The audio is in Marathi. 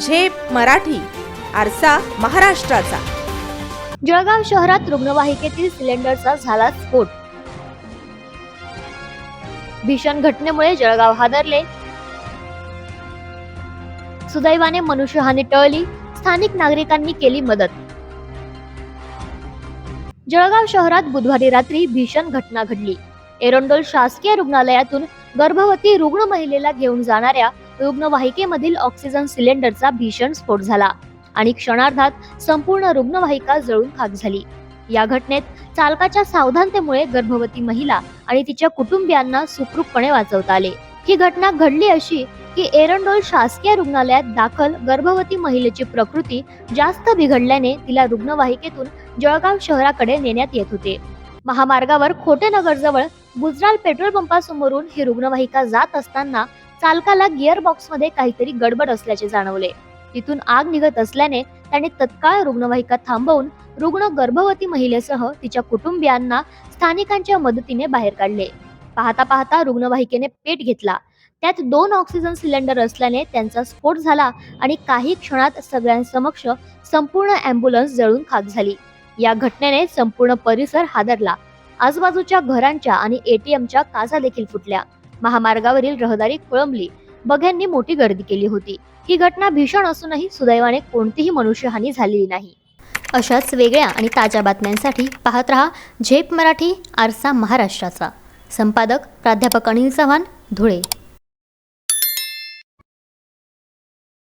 झेप मराठी आरसा महाराष्ट्राचा. जळगाव शहरात रुग्णवाहिकेतील सिलेंडरचा झाला स्फोट. भीषण घटनेमुळे जळगाव हादरले. सुदैवाने मनुष्यहानी टळली स्थानिक नागरिकांनी केली मदत. जळगाव शहरात बुधवारी रात्री भीषण घटना घडली. एरंडोल शासकीय रुग्णालयातून गर्भवती रुग्ण महिलेला घेऊन जाणाऱ्या रुग्णवाहिकेमधील ऑक्सिजन सिलेंडरचा भीषण स्फोट झाला आणि क्षणार्धात संपूर्ण रुग्णवाहिका जळून खाक झाली. या घटनेत चालकाच्या सावधानतेमुळे गर्भवती महिला आणि तिच्या कुटुंबियांना सुखरूपपणे वाचवता आले. ही घटना घडली अशी की एरंडोल शासकीय रुग्णालयात दाखल गर्भवती महिलेची प्रकृती जास्त बिघडल्याने तिला रुग्णवाहिकेतून जळगाव शहराकडे नेण्यात येत होते. महामार्गावर खोटेनगर जवळ गुजराल पेट्रोल पंपासमोरून ही रुग्णवाहिका जात असताना चालकाला गिअरबॉक्समध्ये काहीतरी गडबड असल्याचे जाणवले. तिथून आग निघत असल्याने त्याने तत्काळ रुग्णवाहिका थांबवून रुग्ण गर्भवती महिलेसह तिच्या कुटुंबियांना स्थानिकांच्या मदतीने बाहेर काढले. पाहता पाहता रुग्णवाहिकेने पेट घेतला. त्यात दोन ऑक्सिजन सिलेंडर असल्याने त्यांचा स्फोट झाला आणि काही क्षणात सगळ्यांसमक्ष संपूर्ण अँब्युलन्स जळून खाक झाली. या घटनेने संपूर्ण परिसर हादरला. आजूबाजूच्या घरांच्या आणि एटीएमच्या काचा देखील फुटल्या. महामार्गावरील रहदारी खोळंबली. बघ्यांनी मोठी गर्दी केली होती. ही घटना भीषण असूनही सुदैवाने कोणतीही मनुष्यहानी झालेली नाही. अशाच वेगळ्या आणि ताज्या बातम्यांसाठी पाहत रहा झेप मराठी आरसा महाराष्ट्राचा. संपादक प्राध्यापक अनिल चव्हाण धुळे.